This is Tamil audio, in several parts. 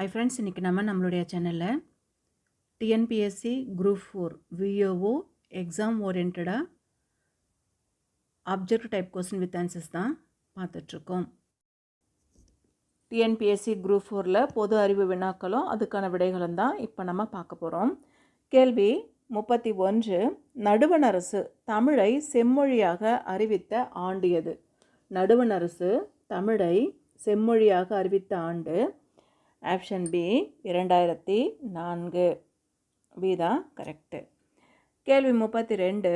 ஐ ஃப்ரெண்ட்ஸ் இன்றைக்கி நம்ம நம்மளுடைய சேனலில் TNPSC group four VAO exam ஓரியன்டாக object type question with answers தான் பார்த்துட்ருக்கோம். டிஎன்பிஎஸ்சி குரூப் ஃபோரில் பொது அறிவு வினாக்களும் அதுக்கான விடைகளும் தான் இப்போ நம்ம பார்க்க போகிறோம் கேள்வி முப்பத்தி ஒன்று நடுவண் அரசு தமிழை செம்மொழியாக அறிவித்த ஆண்டு எது? நடுவண் அரசு தமிழை செம்மொழியாக அறிவித்த ஆண்டு ஆப்ஷன் பி இரண்டாயிரத்தி நான்கு. பி தான் கரெக்டு கேள்வி முப்பத்தி ரெண்டு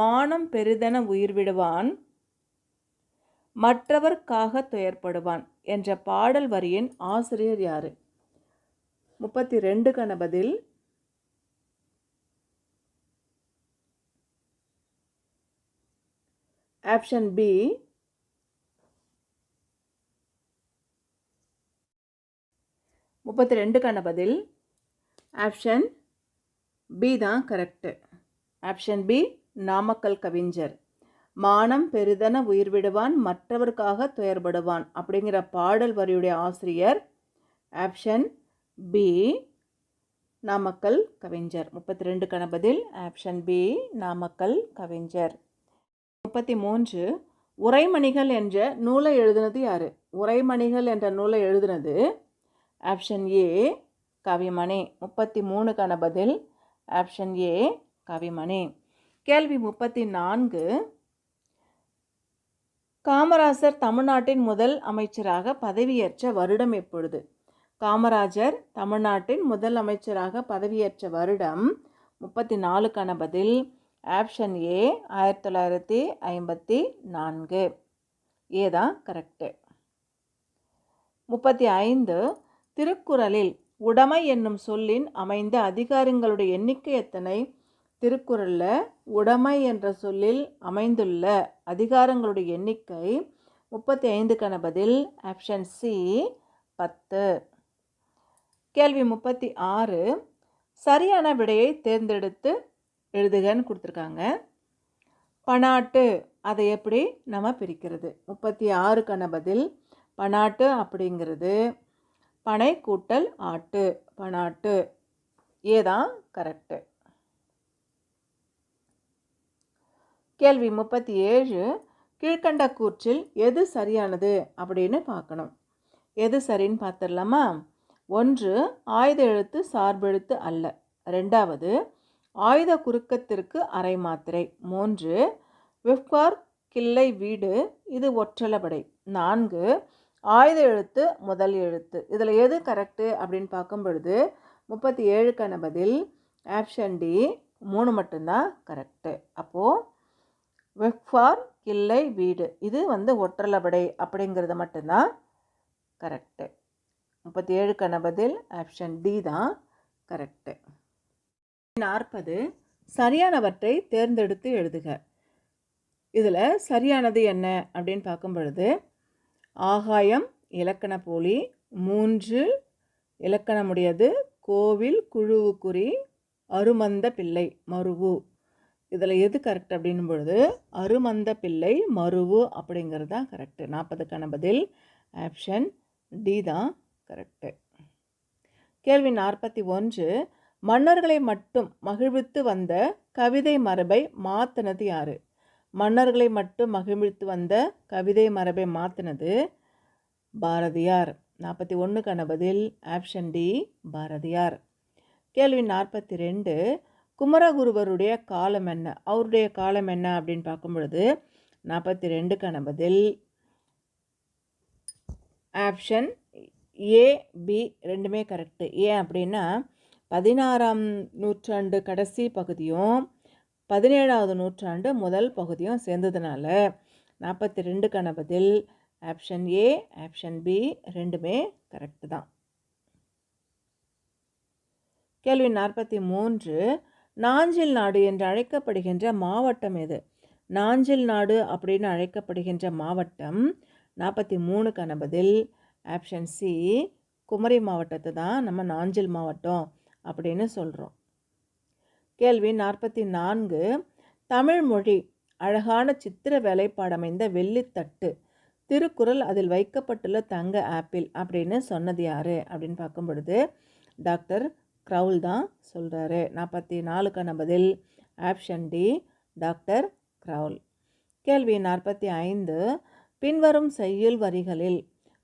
மானம் பெரிதென உயிர் விடுவான் மற்றவர்க்காக துயர்படுவான் என்ற பாடல் வரியின் ஆசிரியர் யார்? முப்பத்தி ரெண்டு பதில் ஆப்ஷன் பி முப்பத்தி ரெண்டுக்கான பதில். ஆப்ஷன் பி தான் கரெக்டு ஆப்ஷன் பி நாமக்கல் கவிஞர். மானம் பெரிதென உயிர் விடுவான் மற்றவருக்காக துயர்படுவான் அப்படிங்கிற பாடல் வரியுடைய ஆசிரியர். ஆப்ஷன் பி நாமக்கல் கவிஞர். முப்பத்தி ரெண்டுக்கான பதில். ஆப்ஷன் பி நாமக்கல் கவிஞர். முப்பத்தி மூன்று உரைமணிகள் என்ற நூலை எழுதினது யார்? உரைமணிகள் என்ற நூலை எழுதினது ஆப்ஷன் ஏ கவிமணி முப்பத்தி மூணுக்கான பதில். ஆப்ஷன் ஏ கவிமணி கேள்வி முப்பத்தி நான்கு. காமராசர் தமிழ்நாட்டின் முதல் அமைச்சராக பதவியேற்ற வருடம் எப்பொழுது? காமராஜர் தமிழ்நாட்டின் முதல் அமைச்சராக பதவியேற்ற வருடம் முப்பத்தி நாலுக்கான பதில். ஆப்ஷன் ஏ ஆயிரத்தி தொள்ளாயிரத்தி ஐம்பத்தி நான்கு. ஏ தான் கரெக்டு முப்பத்தி ஐந்து. திருக்குறளில் உடைமை என்னும் சொல்லின் அமைந்த அதிகாரங்களுடைய எண்ணிக்கை எத்தனை? திருக்குறளில் உடைமை என்ற சொல்லில் அமைந்துள்ள அதிகாரங்களுடைய எண்ணிக்கை முப்பத்தி ஐந்துக்கான பதில் ஆப்ஷன் சி பத்து. கேள்வி முப்பத்தி ஆறு சரியான விடையை தேர்ந்தெடுத்து எழுதுகன்னு கொடுத்துருக்காங்க. பனாட்டு அதை எப்படி நம்ம பிரிக்கிறது? முப்பத்தி ஆறுக்கான பதில் பனாட்டு அப்படிங்கிறது பனை கூட்டல் ஆட்டு பனாட்டு. ஏதான்? கரெக்டு கேள்வி முப்பத்தி ஏழு கீழ்கண்ட கூற்றில் எது சரியானது அப்படின்னு பார்க்கணும். எது சரின்னு பார்த்துடலாமா? ஒன்று ஆயுத எழுத்து சார்பெழுத்து அல்ல. ரெண்டாவது ஆயுத குறுக்கத்திற்கு அரை மாத்திரை. மூன்று விஃப்கார் கிள்ளை வீடு இது ஒற்றளபடை நான்கு ஆயுத எழுத்து முதல் எழுத்து. இதில் எது கரெக்டு அப்படின்னு பார்க்கும் பொழுது முப்பத்தி ஏழுக்கான பதில் ஆப்ஷன் டி மூணு மட்டும்தான் கரெக்டு அப்போது வெஃப்பார் கிள்ளை வீடு. இது வந்து ஒற்றலபடை அப்படிங்கிறது மட்டும்தான் கரெக்டு முப்பத்தி ஏழுக்கான பதில் ஆப்ஷன் டி தான் கரெக்டு நாற்பது சரியானவற்றை தேர்ந்தெடுத்து எழுதுக. இதில் சரியானது என்ன அப்படின்னு பார்க்கும் பொழுது ஆகாயம் இலக்கண போலி மூன்று இலக்கணமுடையது கோவில் குழுவுக்குறி அருமந்த பிள்ளை மருவு. இதில் எது கரெக்ட் அப்படின்னும் பொழுது அருமந்த பிள்ளை மருவு அப்படிங்கிறது தான் கரெக்டு நாற்பதுக்கான பதில் ஆப்ஷன் டி தான் கரெக்டு கேள்வி நாற்பத்தி ஒன்று மன்னர்களை மட்டும் மகிழ்வித்து வந்த கவிதை மரபை மாத்தினது யாரு? மன்னர்களை மட்டும் மகிழ்வித்து வந்த கவிதை மரபை மாற்றினது பாரதியார். நாற்பத்தி ஒன்றுக்கான பதில் ஆப்ஷன் டி பாரதியார். கேள்வி நாற்பத்தி ரெண்டு குமரகுருவருடைய காலம் என்ன? அவருடைய காலம் என்ன அப்படின்னு பார்க்கும் பொழுது நாற்பத்தி ரெண்டுக்கான பதில் ஆப்ஷன் ஏ பி ரெண்டுமே கரெக்டு ஏன் அப்படின்னா பதினாறாம் நூற்றாண்டு கடைசி பகுதியும் பதினேழாவது நூற்றாண்டு முதல் பகுதியும் சேர்ந்ததுனால நாற்பத்தி ரெண்டுக்கான பதில். ஆப்ஷன் ஏ ஆப்ஷன் பி ரெண்டுமே கரெக்டு தான். கேள்வி நாற்பத்தி மூன்று நாஞ்சில் நாடு என்று அழைக்கப்படுகின்ற மாவட்டம் எது? நாஞ்சில் நாடு அப்படின்னு அழைக்கப்படுகின்ற மாவட்டம் நாற்பத்தி மூணுக்கான பதில். ஆப்ஷன் சி குமரி மாவட்டத்தை தான் நம்ம நாஞ்சில் மாவட்டம் அப்படின்னு சொல்கிறோம் கேள்வி நாற்பத்தி நான்கு தமிழ் மொழி அழகான சித்திர வேலைப்பாடமைந்த வெள்ளித்தட்டு. திருக்குறள் அதில் வைக்கப்பட்டுள்ள தங்க ஆப்பிள் அப்படின்னு சொன்னது யார்? அப்படின்னு பார்க்கும் பொழுது டாக்டர் க்ரவுல் தான் சொல்கிறாரு நாற்பத்தி நாலுக்கான பதில் ஆப்ஷன் டி டாக்டர் க்ரவுல். கேள்வி நாற்பத்தி ஐந்து பின்வரும் செய்யுள் வரிகளில்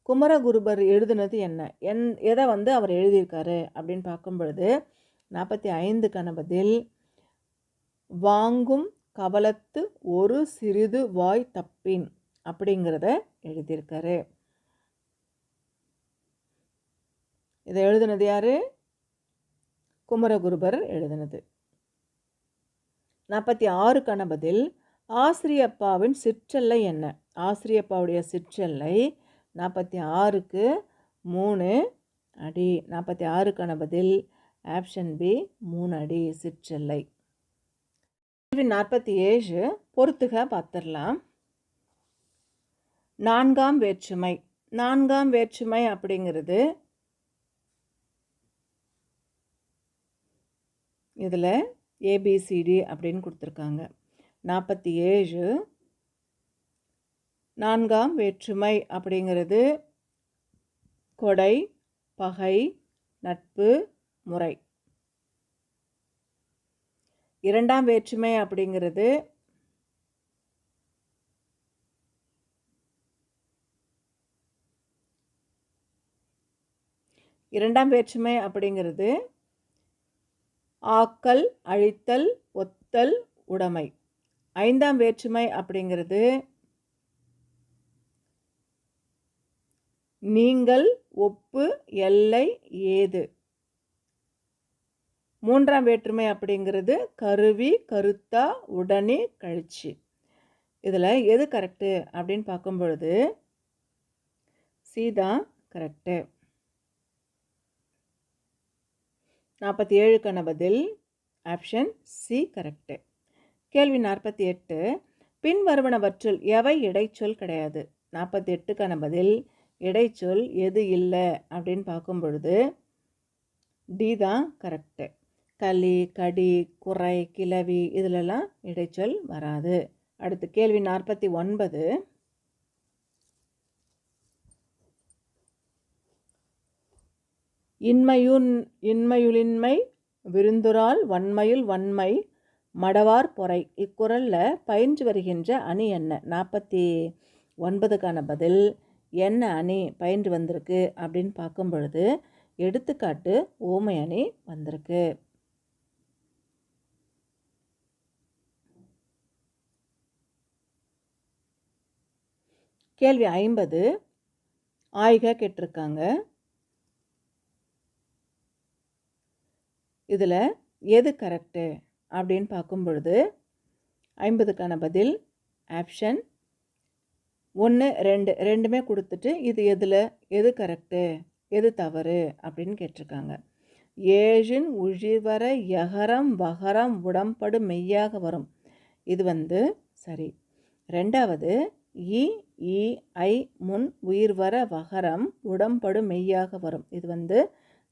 குமரகுருபர் எழுதுனது என்ன? என் எதை வந்து அவர் எழுதியிருக்காரு? அப்படின்னு பார்க்கும் பொழுது நாற்பத்தி ஐந்துக்கான பதில் வாங்கும் கவலத்து ஒரு சிறிது வாய் தப்பின் அப்படிங்கிறத எழுதியிருக்காரு. இதை எழுதுனது யாரு? குமரகுருபர் எழுதினது. நாற்பத்தி ஆறுக்கான பதில் ஆசிரியப்பாவின் சிற்றல்லை என்ன? ஆசிரியப்பாவுடைய சிற்றெல்லை நாற்பத்தி ஆறுக்கு மூணு அடி. நாற்பத்தி ஆறுக்கான பதில் ஆப்ஷன் பி மூணு அடி சிற்றெல்லை. கேள்வி நாற்பத்தி ஏழு பொறுத்துக பார்த்துடலாம். நான்காம் வேற்றுமை. நான்காம் வேற்றுமை அப்படிங்கிறது இதில் ஏபிசிடி அப்படின்னு கொடுத்துருக்காங்க. நாற்பத்தி ஏழு நான்காம் வேற்றுமை அப்படிங்கிறது கொடை பகை நட்பு முறை. இரண்டாம் வேற்றுமை அப்படிங்கிறது இரண்டாம் வேற்றுமை அப்படிங்கிறது ஆக்கல் அழித்தல் ஒத்தல் உடைமை. ஐந்தாம் வேற்றுமை அப்படிங்கிறது நீங்கள் ஒப்பு எல்லை ஏது. மூன்றாம் வேற்றுமை அப்படிங்கிறது கருவி கருத்தா உடனே கழிச்சு. இதில் எது கரெக்டு அப்படின்னு பார்க்கும் பொழுது சி தான் கரெக்டு நாற்பத்தி ஏழுக்கான பதில் ஆப்ஷன் சி கரெக்டு கேள்வி நாற்பத்தி எட்டு பின்வருவனவற்றுள் எவை இடைச்சொல் கிடையாது? நாற்பத்தி எட்டுக்கான பதில் இடைச்சொல் எது இல்லை அப்படின்னு பார்க்கும் பொழுது டி தான் கரெக்டு களி கடி குறை கிளவி இதிலெல்லாம் இடைச்சொல் வராது. அடுத்து கேள்வி நாற்பத்தி ஒன்பது. இன்மையுன் இன்மையுளின்மை விருந்துரால் வன்மையுள் வன்மை மடவார் பொறை. இக்குரலில் பயின்று வருகின்ற அணி என்ன? நாற்பத்தி ஒன்பதுக்கான பதில் என்ன அணி பயின்று வந்திருக்கு அப்படின்னு பார்க்கும் பொழுது எடுத்துக்காட்டு ஓமை அணி வந்திருக்கு. கேள்வி ஐம்பது. ஆய்க கேட்டிருக்காங்க. இதில் எது கரெக்டு அப்படின்னு பார்க்கும் பொழுது ஐம்பதுக்கான பதில் ஆப்ஷன் ஒன்று ரெண்டு ரெண்டுமே கொடுத்துட்டு இது எதில் எது கரெக்டு எது தவறு அப்படின்னு கேட்டிருக்காங்க. ஏழின் உழிவர எகரம் வகரம் உடம்படு மெய்யாக வரும். இது வந்து சரி ரெண்டாவது இ இ ஐ முன் உயிர் வர வகரம் உடம்படு மெய்யாக வரும். இது வந்து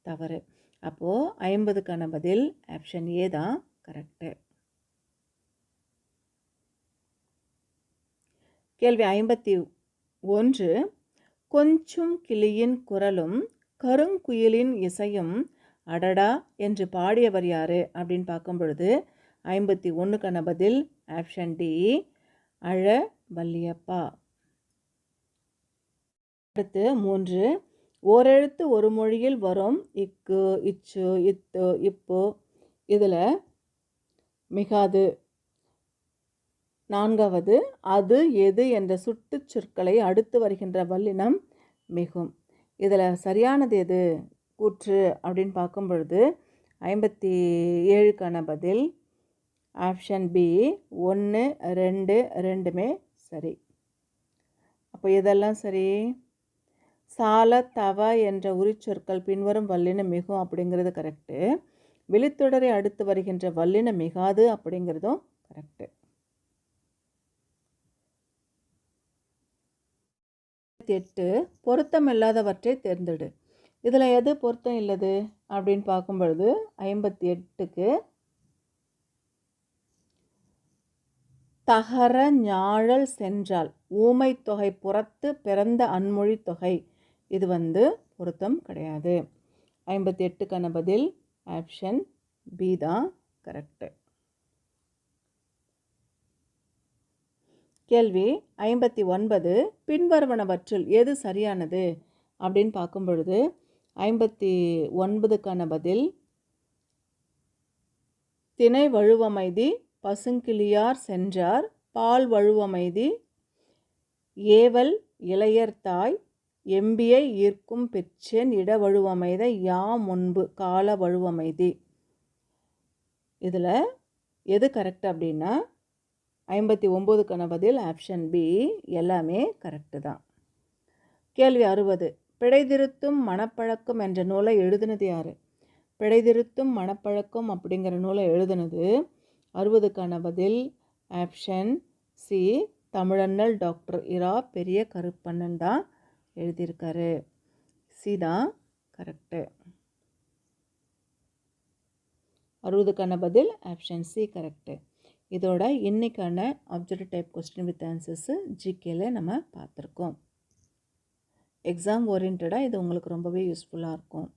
தவறு. அப்போது ஐம்பதுக்கான பதில் ஆப்ஷன் ஏ தான். கரெக்டு கேள்வி ஐம்பத்தி ஒன்று. கொஞ்சம் கிளியின் குரலும் கருங்குயிலின் இசையும் அடடா என்று பாடியவர் யாரு? அப்படின்னு பார்க்கும் பொழுது ஐம்பத்தி ஒன்றுக்கான பதில் ஆப்ஷன் டி அழ வல்லியப்பா அடுத்து மூன்று. ஓரெழுத்து ஒரு மொழியில் வரும். இக்கு இச்சு இத்து இப்போ. இதில் மிகாது. நான்காவது. அது எது என்ற சுட்டு சொற்களை அடுத்து வருகின்ற வல்லினம் மிகும். இதில் சரியானது எது? கூற்று அப்படின்னு பார்க்கும் பொழுது ஐம்பத்தி ஏழுக்கான பதில் ஆப்ஷன் பி. ஒன்று ரெண்டு ரெண்டுமே சரி. அப்போ இதெல்லாம் சரி. சால தவ என்ற உரிச்சொற்கள் பின்வரும் வல்லினம் மிகும் அப்படிங்கிறது கரெக்டு விழித்தொடரை அடுத்து வருகின்ற வல்லினம் மிகாது அப்படிங்கிறதும் கரெக்டு எட்டு பொருத்தம் இல்லாதவற்றை தேர்ந்தெடு. இதில் எது பொருத்தம் இல்லது அப்படின்னு பார்க்கும் பொழுது ஐம்பத்தி எட்டுக்கு தகர ஞாழல் சென்றால் ஊமை தொகை புறத்து பிறந்த அன்மொழி தொகை. இது வந்து பொருத்தம் கிடையாது. ஐம்பத்தி எட்டுக்கான பதில் ஆப்ஷன் பி தான் கரெக்டு கேள்வி ஐம்பத்தி ஒன்பது பின்வருவனவற்றில் எது சரியானது? அப்படின்னு பார்க்கும் பொழுது ஐம்பத்தி ஒன்பதுக்கான பதில் திணை வழுவமைதி பசுங்கிளியார் சென்றார். பால் வழுவமைதி ஏவல் இளையர்தாய் எம்பியை ஈர்க்கும் பெற்றேன் இட வழுவமைத யா முன்பு கால வழுவமைதி. இதில் எது கரெக்ட் அப்படின்னா ஐம்பத்தி ஒம்போதுக்கான பதில் ஆப்ஷன் பி எல்லாமே கரெக்டு தான். கேள்வி அறுபது. பிழைதிருத்தும் மனப்பழக்கம் என்ற நூலை எழுதினது யார்? பிழைதிருத்தும் மனப்பழக்கம் அப்படிங்கிற நூலை எழுதினது அறுபதுக்கான பதில். Option C. தமிழண்ணல் டாக்டர் இரா பெரிய கருப்பண்ணன் தான் எழுதியிருக்காரு. சி தான் கரெக்டு அறுபதுக்கான பதில். ஆப்ஷன் சி கரெக்டு இதோட இன்றைக்கான objective type question with answers ஜிகேல நம்ம பார்த்துருக்கோம். எக்ஸாம் ஓரியன்டாக இது உங்களுக்கு ரொம்பவே யூஸ்ஃபுல்லாக இருக்கும்.